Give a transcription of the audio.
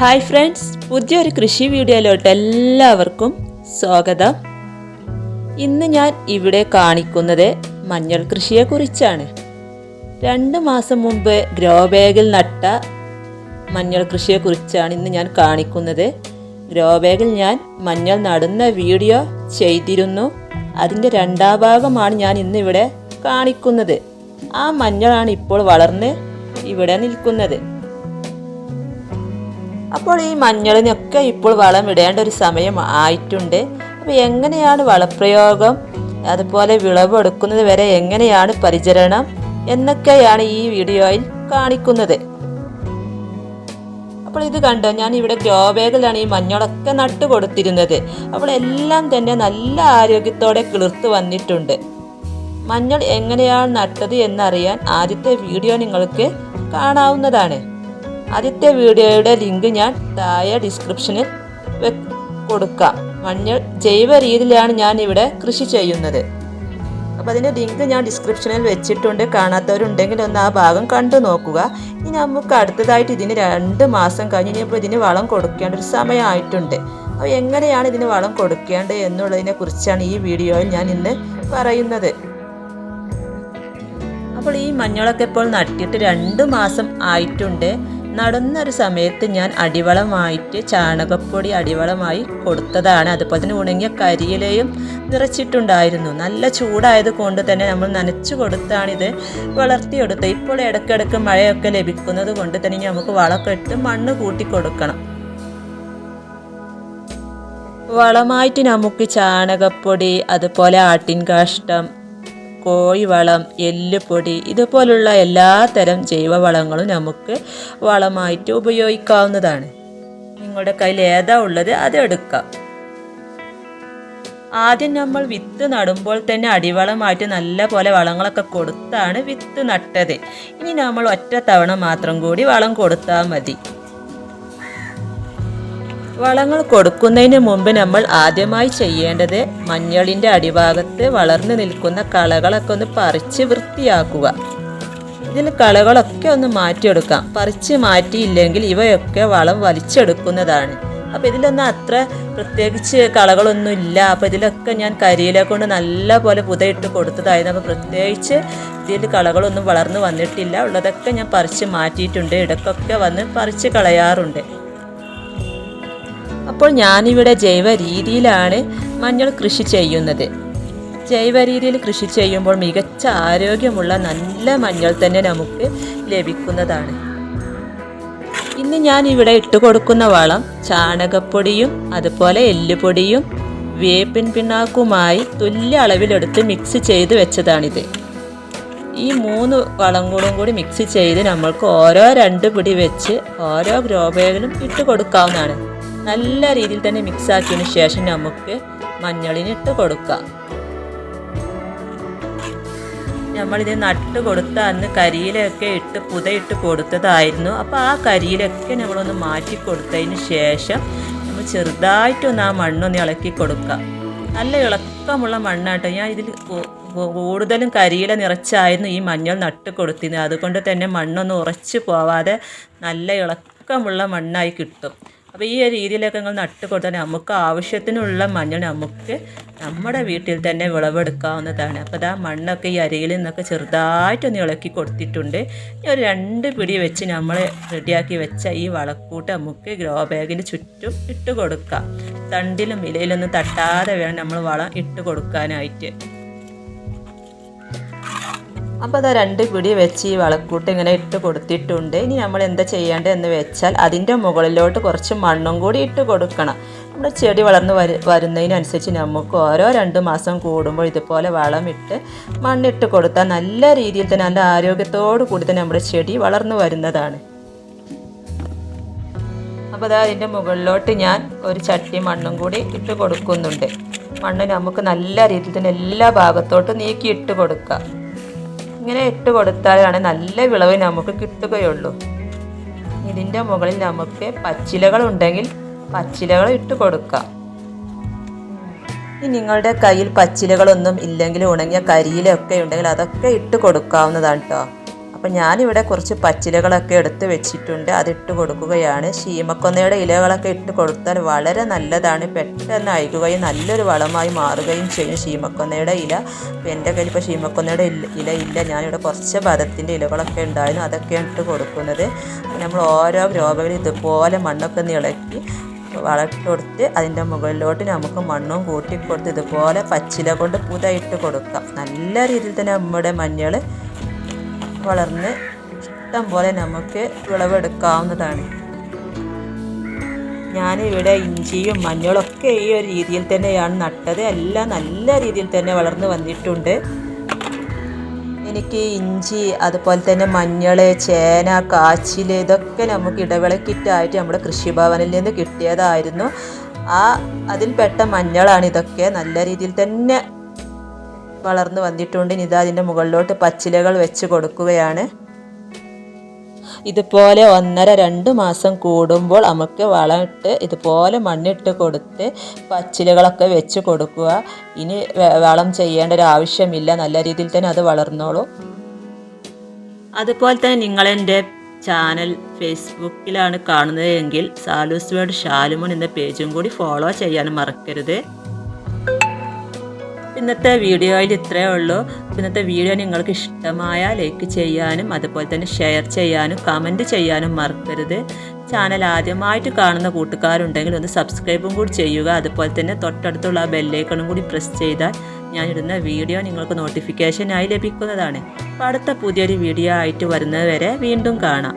Hi friends പുതിയൊരു കൃഷി വീഡിയോയിലോട്ട് എല്ലാവർക്കും സ്വാഗതം. ഇന്ന് ഞാൻ ഇവിടെ കാണിക്കുന്നത് മഞ്ഞൾ കൃഷിയെക്കുറിച്ചാണ് രണ്ട് മാസം മുമ്പ് ഗ്രോ ബാഗിൽ നട്ട മഞ്ഞൾ കൃഷിയെക്കുറിച്ചാണ് ഇന്ന് ഞാൻ കാണിക്കുന്നത്. ഗ്രോ ബാഗിൽ ഞാൻ മഞ്ഞൾ നടുന്ന വീഡിയോ ചെയ്തിരുന്നു. അതിന്റെ രണ്ടാം ഭാഗമാണ് ഞാൻ ഇന്ന് ഇവിടെ കാണിക്കുന്നത്. ആ മഞ്ഞളാണ് ഇപ്പോൾ വളർന്ന് ഇവിടെ നിൽക്കുന്നത്. അപ്പോൾ ഈ മഞ്ഞളിനൊക്കെ ഇപ്പോൾ വളം ഇടേണ്ട ഒരു സമയം ആയിട്ടുണ്ട്. അപ്പോൾ എങ്ങനെയാണ് വളപ്രയോഗം? അതുപോലെ വിളവെടുക്കുന്നത് വരെ എങ്ങനെയാണ് പരിചരണം? എന്നൊക്കെയാണ് ഈ വീഡിയോയിൽ കാണിക്കുന്നത്. അപ്പോൾ ഇത് കണ്ടോ? ഞാൻ ഇവിടെ ഗ്രോ ഈ മഞ്ഞളൊക്കെ നട്ടു കൊടുത്തിരുന്നത്. അപ്പോൾ എല്ലാം തന്നെ നല്ല ആരോഗ്യത്തോടെ കിളിർത്ത് വന്നിട്ടുണ്ട്. മഞ്ഞൾ എങ്ങനെയാണ് നട്ടത് എന്നറിയാൻ ആദ്യത്തെ വീഡിയോ നിങ്ങൾക്ക് കാണാവുന്നതാണ്. ആദ്യത്തെ വീഡിയോയുടെ ലിങ്ക് ഞാൻ താഴെ ഡിസ്ക്രിപ്ഷനിൽ കൊടുക്കാം. മഞ്ഞൾ ജൈവ രീതിയിലാണ് ഞാൻ ഇവിടെ കൃഷി ചെയ്യുന്നത്. അപ്പോൾ അതിന്റെ ലിങ്ക് ഞാൻ ഡിസ്ക്രിപ്ഷനിൽ വെച്ചിട്ടുണ്ട്. കാണാത്തവരുണ്ടെങ്കിൽ ഒന്ന് ആ ഭാഗം കണ്ടു നോക്കുക. ഇനി നമുക്ക് അടുത്തതായിട്ട് ഇതിന് രണ്ട് മാസം കഴിഞ്ഞ് ഇനിയിപ്പോൾ ഇതിന് വളം കൊടുക്കേണ്ട ഒരു സമയമായിട്ടുണ്ട്. അപ്പോൾ എങ്ങനെയാണ് ഇതിന് വളം കൊടുക്കേണ്ടത് എന്നുള്ളതിനെ കുറിച്ചാണ് ഈ വീഡിയോയിൽ ഞാൻ ഇന്ന് പറയുന്നത്. അപ്പോൾ ഈ മഞ്ഞളൊക്കെ ഇപ്പോൾ നട്ടിട്ട് രണ്ട് മാസം ആയിട്ടുണ്ട്. നടുന്ന ഒരു സമയത്ത് ഞാൻ അടിവളമായിട്ട് ചാണകപ്പൊടി അടിവളമായി കൊടുത്തതാണ്. അതുപോലെ തന്നെ ഉണങ്ങിയ കരിയിലയും നിറച്ചിട്ടുണ്ടായിരുന്നു. നല്ല ചൂടായത് കൊണ്ട് തന്നെ നമ്മൾ നനച്ചു കൊടുത്താണിത് വളർത്തിയെടുത്തത്. ഇപ്പോൾ ഇടയ്ക്കിടയ്ക്ക് മഴയൊക്കെ ലഭിക്കുന്നത് കൊണ്ട് തന്നെ നമുക്ക് വളമൊക്കെ ഇട്ട് മണ്ണ് കൂട്ടി കൊടുക്കണം. വളമായിട്ട് നമുക്ക് ചാണകപ്പൊടി അതുപോലെ ആട്ടിൻ കാഷ്ടം കോഴിവളം എല്ലുപൊടി ഇതുപോലുള്ള എല്ലാ തരം ജൈവവളങ്ങളും നമുക്ക് വളമായിട്ട് ഉപയോഗിക്കാവുന്നതാണ്. നിങ്ങളുടെ കയ്യിൽ ഏതാ ഉള്ളത് അത് എടുക്കാം. ആദ്യം നമ്മൾ വിത്ത് നടുമ്പോൾ തന്നെ അടിവളമായിട്ട് നല്ല പോലെ വളങ്ങളൊക്കെ കൊടുത്താണ് വിത്ത് നട്ടത്. ഇനി നമ്മൾ ഒറ്റ തവണ മാത്രം കൂടി വളം കൊടുത്താൽ മതി. വളങ്ങൾ കൊടുക്കുന്നതിന് മുമ്പ് നമ്മൾ ആദ്യമായി ചെയ്യേണ്ടത് മഞ്ഞളിന്റെ അടിഭാഗത്ത് വളർന്നു നിൽക്കുന്ന കളകളൊക്കെ ഒന്ന് പറിച്ച് വൃത്തിയാക്കുക. ഇതിൽ കളകളൊക്കെ ഒന്ന് മാറ്റിയെടുക്കാം. പറിച്ച് മാറ്റിയില്ലെങ്കിൽ ഇവയൊക്കെ വളം വലിച്ചെടുക്കുന്നതാണ്. അപ്പോൾ ഇതിലൊന്നും അത്ര പ്രത്യേകിച്ച് കളകളൊന്നും ഇല്ല. അപ്പോൾ ഇതിലൊക്കെ ഞാൻ കരിയില കൊണ്ട് നല്ല പോലെ പുതയിട്ട് കൊടുത്തതായിരുന്നു. അപ്പോൾ പ്രത്യേകിച്ച് ഇതിൽ കളകളൊന്നും വളർന്നു വന്നിട്ടില്ല. ഉള്ളതൊക്കെ ഞാൻ പറിച്ച് മാറ്റിയിട്ടുണ്ട്. ഇടക്കൊക്കെ വന്ന് പറിച്ച് കളയാറുണ്ട്. അപ്പോൾ ഞാനിവിടെ ജൈവ രീതിയിലാണ് മഞ്ഞൾ കൃഷി ചെയ്യുന്നത്. ജൈവ രീതിയിൽ കൃഷി ചെയ്യുമ്പോൾ മികച്ച ആരോഗ്യമുള്ള നല്ല മഞ്ഞൾ തന്നെ നമുക്ക് ലഭിക്കുന്നതാണ്. ഇന്ന് ഞാൻ ഇവിടെ ഇട്ട് കൊടുക്കുന്ന വളം ചാണകപ്പൊടിയും അതുപോലെ എല്ലുപൊടിയും വേപ്പിൻ പിണ്ണാക്കുമായി തുല്യ അളവിലെടുത്ത് മിക്സ് ചെയ്ത് വെച്ചതാണിത്. ഈ മൂന്ന് വളങ്ങളും കൂടി മിക്സ് ചെയ്ത് നമ്മൾക്ക് ഓരോ രണ്ട് പിടി വെച്ച് ഓരോ ഗ്രോ ബാഗിലും ഇട്ട് കൊടുക്കാവുന്നതാണ്. നല്ല രീതിയിൽ തന്നെ മിക്സ് ആക്കിയതിന് ശേഷം നമുക്ക് മഞ്ഞളിനിട്ട് കൊടുക്കാം. നമ്മളിത് നട്ട് കൊടുത്ത അന്ന് കരിയിലൊക്കെ ഇട്ട് പുതയിട്ട് കൊടുത്തതായിരുന്നു. അപ്പോൾ ആ കരിയിലൊക്കെ നമ്മളൊന്ന് മാറ്റി കൊടുത്തതിന് ശേഷം നമ്മൾ ചെറുതായിട്ടൊന്ന് ആ മണ്ണൊന്ന് ഇളക്കി കൊടുക്കാം. നല്ല ഇളക്കമുള്ള മണ്ണാട്ടോ. ഞാൻ ഇതിൽ കൂടുതലും കരിയില നിറച്ചായിരുന്നു ഈ മഞ്ഞൾ നട്ട് കൊടുത്തിരുന്നത്. അതുകൊണ്ട് തന്നെ മണ്ണൊന്നും ഉറച്ചു പോവാതെ നല്ല ഇളക്കമുള്ള മണ്ണായി കിട്ടും. അപ്പോൾ ഈ രീതിയിലൊക്കെ നിങ്ങൾ നട്ട് കൊടുത്താൽ നമുക്ക് ആവശ്യത്തിനുള്ള മഞ്ഞൾ നമുക്ക് നമ്മുടെ വീട്ടിൽ തന്നെ വിളവെടുക്കാവുന്നതാണ്. അപ്പോൾ അതാ മണ്ണൊക്കെ ഈ അരിയിൽ നിന്നൊക്കെ ചെറുതായിട്ടൊന്ന് ഇളക്കി കൊടുത്തിട്ടുണ്ട്. ഇനി ഒരു രണ്ട് പിടി വെച്ച് നമ്മൾ റെഡിയാക്കി വെച്ച ഈ വളക്കൂട്ട് നമുക്ക് ഗ്രോ ബാഗിന് ചുറ്റും ഇട്ട് കൊടുക്കാം. തണ്ടിലും ഇലയിലൊന്നും തട്ടാതെ വേണം നമ്മൾ വളം ഇട്ട് കൊടുക്കാനായിട്ട്. അപ്പോൾ അതാ രണ്ട് പിടി വെച്ച് ഈ വളക്കൂട്ട് ഇങ്ങനെ ഇട്ട് കൊടുത്തിട്ടുണ്ട്. ഇനി നമ്മൾ എന്താ ചെയ്യേണ്ടത് എന്ന് വെച്ചാൽ അതിന്റെ മുകളിലോട്ട് കുറച്ച് മണ്ണും കൂടി ഇട്ട് കൊടുക്കണം. നമ്മുടെ ചെടി വളർന്ന് വരു വരുന്നതിനനുസരിച്ച് നമുക്ക് ഓരോ രണ്ട് മാസം കൂടുമ്പോൾ ഇതുപോലെ വളമിട്ട് മണ്ണിട്ട് കൊടുത്താൽ നല്ല രീതിയിൽ തന്നെ നല്ല ആരോഗ്യത്തോടു കൂടി തന്നെ നമ്മുടെ ചെടി വളർന്നു വരുന്നതാണ്. അപ്പോൾ അതാ അതിന്റെ മുകളിലോട്ട് ഞാൻ ഒരു ചട്ടി മണ്ണും കൂടി ഇട്ട് കൊടുക്കുന്നുണ്ട്. മണ്ണ് നമുക്ക് നല്ല രീതിയിൽ തന്നെ എല്ലാ ഭാഗത്തോട്ടും നീക്കി ഇട്ട് കൊടുക്കുക ഇങ്ങനെ ഇട്ട് കൊടുത്താലാണ് നല്ല വിളവ് നമുക്ക് കിട്ടുകയുള്ളൂ. ഇതിന്റെ മുകളിൽ നമുക്ക് പച്ചിലകൾ ഉണ്ടെങ്കിൽ പച്ചിലകൾ ഇട്ട് കൊടുക്കാം. ഇനി നിങ്ങളുടെ കയ്യിൽ പച്ചിലകളൊന്നും ഇല്ലെങ്കിൽ ഉണങ്ങിയ കരിയിലൊക്കെ ഉണ്ടെങ്കിൽ അതൊക്കെ ഇട്ട് കൊടുക്കാവുന്നതാണ് കേട്ടോ അപ്പം ഞാനിവിടെ കുറച്ച് പച്ചിലകളൊക്കെ എടുത്ത് വെച്ചിട്ടുണ്ട്. അതിട്ട് കൊടുക്കുകയാണ്. ശീമക്കൊന്നയുടെ ഇലകളൊക്കെ ഇട്ട് കൊടുത്താൽ വളരെ നല്ലതാണ്. പെട്ടെന്ന് അയക്കുകയും നല്ലൊരു വളമായി മാറുകയും ചെയ്യും ശീമക്കൊന്നയുടെ ഇല. അപ്പം എന്റെ കയ്യിൽ ഇപ്പോൾ ശീമക്കൊന്നയുടെ ഇല ഇല ഇല്ല. ഞാനിവിടെ കുറച്ച് പദത്തിന്റെ ഇലകളൊക്കെ ഉണ്ടായിരുന്നു. അതൊക്കെയാണ് ഇട്ട് കൊടുക്കുന്നത്. നമ്മൾ ഓരോ രോഗങ്ങളും ഇതുപോലെ മണ്ണൊക്കെ ഒന്ന് ഇളക്കി വളർത്തൊടുത്ത് അതിന്റെ മുകളിലോട്ട് നമുക്ക് മണ്ണും കൂട്ടി കൊടുത്ത് ഇതുപോലെ പച്ചില കൊണ്ട് പുതയിട്ട് കൊടുക്കാം. നല്ല രീതിയിൽ തന്നെ നമ്മുടെ മഞ്ഞൾ വളർന്ന് ഇഷ്ടം പോലെ നമുക്ക് വിളവെടുക്കാവുന്നതാണ്. ഞാനിവിടെ ഇഞ്ചിയും മഞ്ഞളൊക്കെ ഈ ഒരു രീതിയിൽ തന്നെയാണ് നട്ടത്. എല്ലാം നല്ല രീതിയിൽ തന്നെ വളർന്ന് വന്നിട്ടുണ്ട്. എനിക്ക് ഇഞ്ചി അതുപോലെ തന്നെ മഞ്ഞൾ ചേന കാച്ചിൽ ഇതൊക്കെ നമുക്ക് ഇടവിളക്കിറ്റായിട്ട് നമ്മുടെ കൃഷിഭവനിൽ നിന്ന് കിട്ടിയതായിരുന്നു. ആ അതിൽപ്പെട്ട മഞ്ഞളാണ് ഇതൊക്കെ നല്ല രീതിയിൽ തന്നെ വളർന്നു വന്നിട്ടുണ്ട്. ഇനി ഇതാ അതിന്റെ മുകളിലോട്ട് പച്ചിലകൾ വെച്ച് കൊടുക്കുകയാണ്. ഇതുപോലെ ഒന്നര രണ്ട് മാസം കൂടുമ്പോൾ നമുക്ക് വളമിട്ട് ഇതുപോലെ മണ്ണിട്ട് കൊടുത്ത് പച്ചിലകളൊക്കെ വെച്ച് കൊടുക്കുക. ഇനി വളം ചെയ്യേണ്ട ഒരു ആവശ്യമില്ല. നല്ല രീതിയിൽ തന്നെ അത് വളർന്നോളൂ. അതുപോലെ തന്നെ നിങ്ങളെന്റെ ചാനൽ ഫേസ്ബുക്കിലാണ് കാണുന്നത് എങ്കിൽ സാലൂസ് വേർഡ് ഷാലുമോൻ എന്ന പേജും കൂടി ഫോളോ ചെയ്യാനും മറക്കരുത്. ഇന്നത്തെ വീഡിയോയിൽ ഇത്രയേ ഉള്ളൂ. ഇന്നത്തെ വീഡിയോ നിങ്ങൾക്ക് ഇഷ്ടമായ ലൈക്ക് ചെയ്യാനും അതുപോലെ തന്നെ ഷെയർ ചെയ്യാനും കമന്റ് ചെയ്യാനും മറക്കരുത്. ചാനൽ ആദ്യമായിട്ട് കാണുന്ന കൂട്ടുകാരുണ്ടെങ്കിൽ ഒന്ന് സബ്സ്ക്രൈബും കൂടി ചെയ്യുക. അതുപോലെ തന്നെ തൊട്ടടുത്തുള്ള ആ ബെല്ലൈക്കണും കൂടി പ്രസ് ചെയ്താൽ ഞാനിടുന്ന വീഡിയോ നിങ്ങൾക്ക് നോട്ടിഫിക്കേഷനായി ലഭിക്കുന്നതാണ്. അപ്പോൾ അടുത്ത പുതിയൊരു വീഡിയോ ആയിട്ട് വരുന്നത് വരെ വീണ്ടും കാണാം.